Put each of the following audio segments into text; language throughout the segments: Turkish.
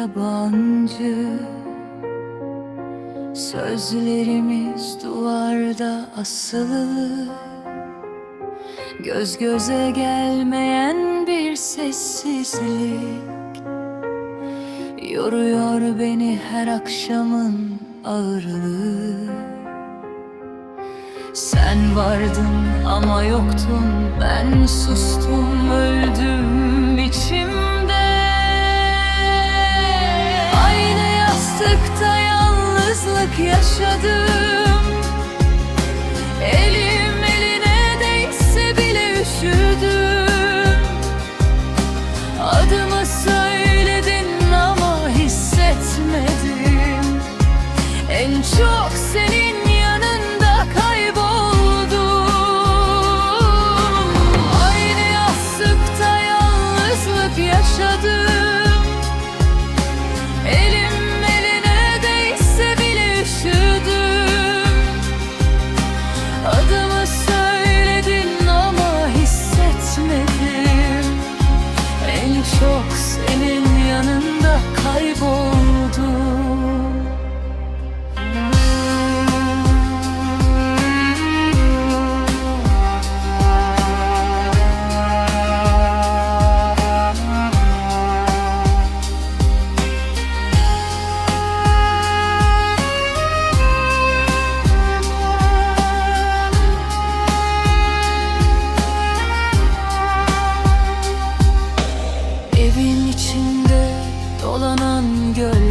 yabancı. Sözlerimiz duvarda asılı. Göz göze gelmeyen bir sessizlik. Yoruyor beni her akşamın ağırlığı. Sen vardın ama yoktun ben sustum öyle yalnızlık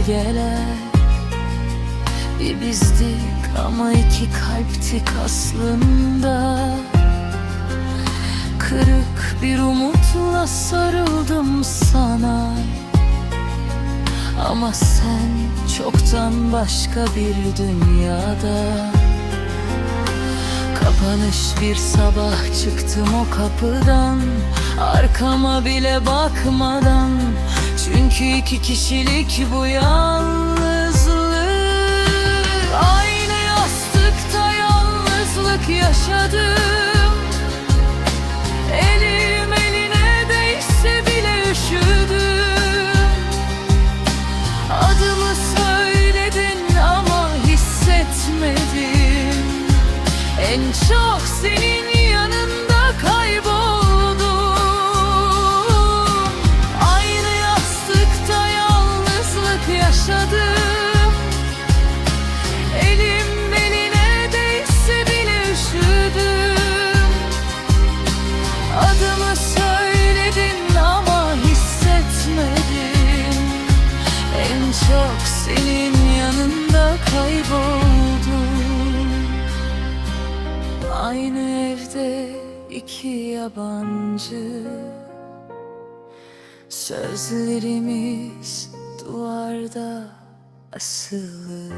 gölgeler Bir bizdik ama iki kalptik aslında. Kırık bir umutla sarıldım sana. Ama sen çoktan başka bir dünyada. Kapanış bir sabah çıktım o kapıdan. Arkama bile bakmadan Çünkü iki kişilik bu yalnızlık. Aynı yastıkta yalnızlık yaşadım. Elim eline değse bile üşüdüm. Adımı söyledin ama hissetmedim. En çok senin iki yabancı. Sözlerimiz duvarda asılı